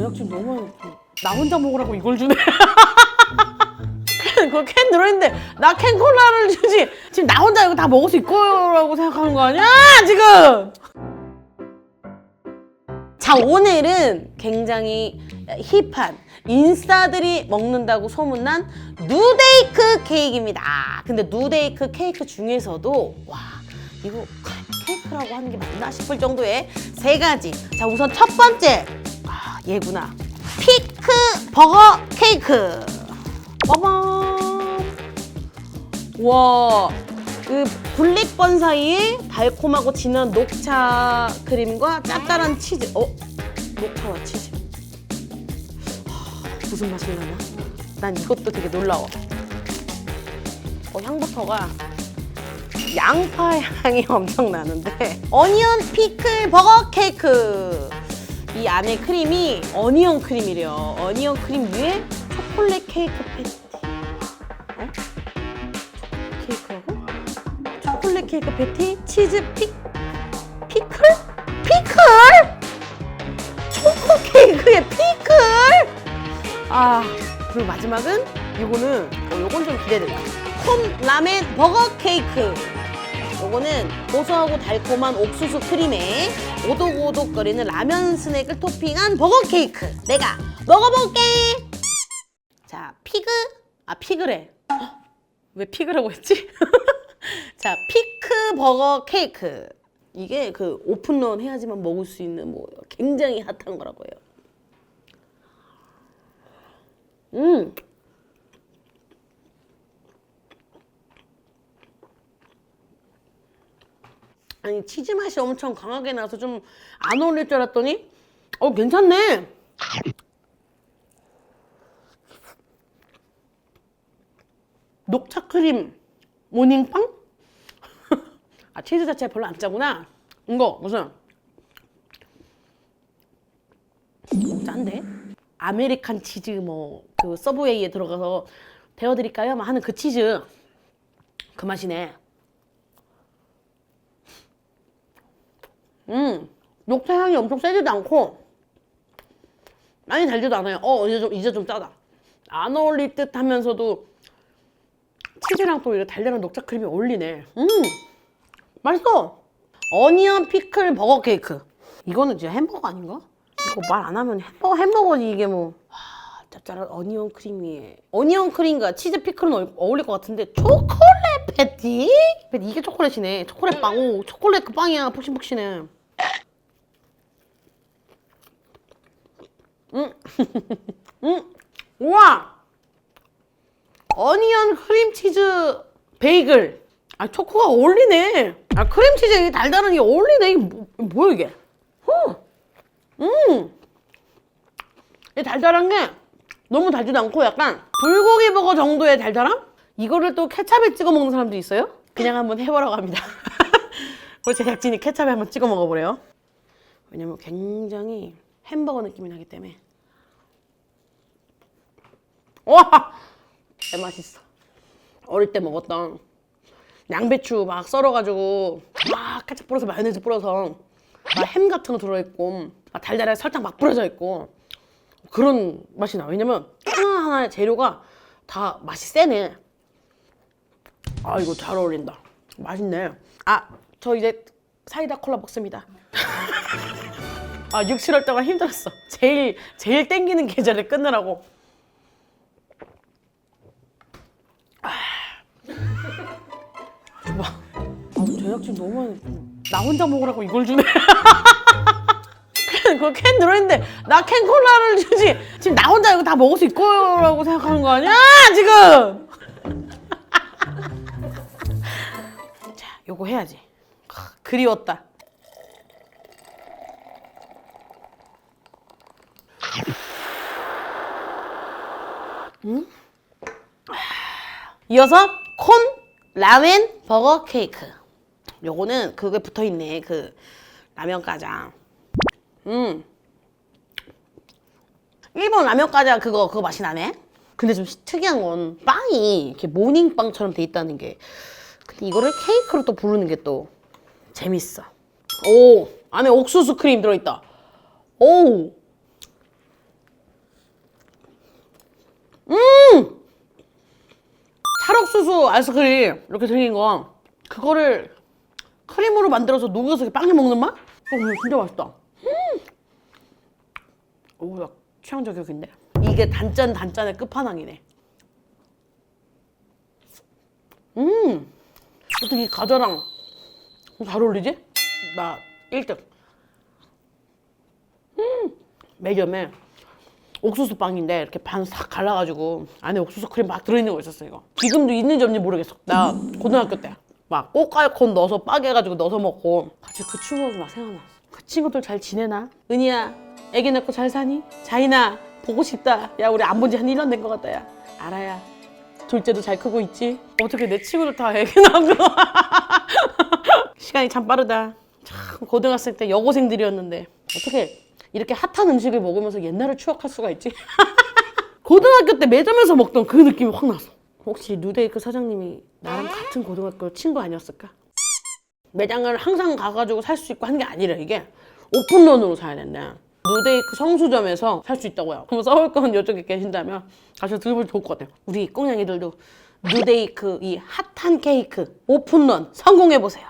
제작진 너무 나 혼자 먹으라고 이걸 주네. 그캔 들어있는데 나 캔 콜라를 주지. 지금 나 혼자 이거 다 먹을 수 있고라고 생각하는 거 아니야 지금? 자 오늘은 굉장히 힙한 인싸들이 먹는다고 소문난 누데이크 케이크입니다. 근데 누데이크 케이크 중에서도 와 이거 케이크라고 하는 게 맞나 싶을 정도의 세 가지. 자 우선 첫 번째 아 얘구나 피크 버거 케이크. 빠밤. 와. 그 블랙 번 사이에 달콤하고 진한 녹차 크림과 짭짤한 치즈. 어? 녹차와 치즈. 하, 무슨 맛이 나나? 난 이것도 되게 놀라워. 어, 향부터가 양파 향이 엄청 나는데 어니언 피클 버거 케이크. 이 안에 크림이 어니언 크림이래요. 어니언 크림 위에 초콜릿 케이크 패티. 어? 케이크라고? 초콜릿 케이크 패티, 치즈 피 피클? 피클? 초코 케이크에 피클? 아 그리고 마지막은 이거는 어, 요건 좀 기대된다. 콘 라멘 버거 케이크. 요거는 고소하고 달콤한 옥수수 크림에 오독오독거리는 라면 스낵을 토핑한 버거 케이크. 내가 먹어볼게. 자 피그 아 피그래. 헉, 왜 피그라고 했지? 자, 피크 버거 케이크. 이게 그 오픈런 해야지만 먹을 수 있는 뭐 굉장히 핫한 거라고요. 음. 아니 치즈 맛이 엄청 강하게 나서 좀 안 어울릴 줄 알았더니 어 괜찮네. 녹차 크림 모닝빵? 아 치즈 자체가 별로 안 짜구나. 이거 무슨 짠데? 아메리칸 치즈 뭐 그 서브웨이에 들어가서 데워드릴까요? 막 하는 그 치즈 그 맛이네. 음 녹차 향이 엄청 세지도 않고 많이 달지도 않아요. 어 이제 좀 이제 좀 짜다. 안 어울릴 듯 하면서도 치즈랑 또 이렇게 달달한 녹차 크림이 어울리네. 음, 맛있어. 어니언 피클 버거 케이크. 이거는 진짜 햄버거 아닌가? 이거 말 안 하면 햄버거 햄버거지 이게 뭐. 와, 짭짤한 어니언 크림이. 어니언 크림과 치즈 피클은 어- 어울릴 것 같은데 초콜릿 패티? 이게 초콜릿이네. 초콜릿 빵. 오, 초콜릿 그 빵이야. 푹신푹신해. 음, 음, 우와. 어니언 크림치즈 베이글. 아 초코가 어울리네. 아 크림치즈 이게 달달한 게 어울리네. 이게 뭐, 뭐야 이게? 어. 음. 이 달달한 게 너무 달지도 않고 약간 불고기 버거 정도의 달달함? 이거를 또 케찹에 찍어 먹는 사람도 있어요? 그냥 한번 해보라고 합니다. 우리 제작진이 케찹에 한번 찍어 먹어보래요. 왜냐면 굉장히 햄버거 느낌이 나기 때문에. 와! 개 맛있어. 어릴 때 먹었던 양배추 막 썰어가지고 막 케첩 뿌려서 마요네즈 뿌려서 막 햄 같은 거 들어있고 막 달달하게 설탕 막 뿌려져 있고 그런 맛이 나. 왜냐면 하나하나의 재료가 다 맛이 세네. 아 이거 잘 어울린다. 맛있네. 아 저 이제 사이다 콜라 먹습니다. 아 6, 7월 동안 힘들었어. 제일 제일 땡기는 계절을 끊느라고. 봐. 아, 제작진 너무. 나 혼자 먹으라고 이걸 주네. 그캔 들어있는데 나 캔 콜라를 주지. 지금 나 혼자 이거 다 먹을 수 있고라고 생각하는 거 아니야 지금? 자, 요거 해야지. 아, 그리웠다. 음? 이어서 콘 라멘 버거 케이크. 요거는 그게 붙어 있네. 그 라면 과자. 음. 일본 라면 과자 그거 그거 맛이 나네. 근데 좀 특이한 건 빵이 이렇게 모닝빵처럼 돼 있다는 게. 근데 이거를 케이크로 또 부르는 게 또 재밌어. 오 안에 옥수수 크림 들어 있다. 오 옥수수 아이스크림 이렇게 생긴 거 그거를 크림으로 만들어서 녹여서 빵에 먹는 맛? 어, 이거 진짜 맛있다. 음. 오, 나 취향 저격인데? 이게 단짠 단짠의 끝판왕이네. 음, 어떻게 이 과자랑 잘 어울리지? 나 1등. 음, 매점에 옥수수 빵인데 이렇게 반 싹 갈라가지고 안에 옥수수 크림 막 들어있는 거 있었어 이거. 지금도 있는지 없는지 모르겠어. 나 고등학교 때막 꽃갈콘 넣어서 빠개가지고 넣어서 먹고 갑자기 그 추억이 막 생각났어. 그 친구들 잘 지내나? 은희야, 애기 낳고 잘 사니? 자인아, 보고 싶다. 야 우리 안 본 지 한 1년 된 것 같다 야. 알아야. 둘째도 잘 크고 있지? 어떻게 내 친구들 다 애기 낳고 시간이 참 빠르다. 참 고등학생 때 여고생들이었는데 어떻게 이렇게 핫한 음식을 먹으면서 옛날을 추억할 수가 있지? 고등학교 때 매점에서 먹던 그 느낌이 확 났어. 혹시 누데이크 사장님이 나랑 같은 고등학교 친구 아니었을까? 매장을 항상 가가지고 살 수 있고 한게 아니라 이게 오픈런으로 사야 된다. 누데이크 성수점에서 살 수 있다고요. 그럼 서울권 이쪽에 계신다면 가셔서 들어보면 좋을 것 같아요. 우리 꽁냥이들도 누데이크 이 핫한 케이크 오픈런 성공해보세요.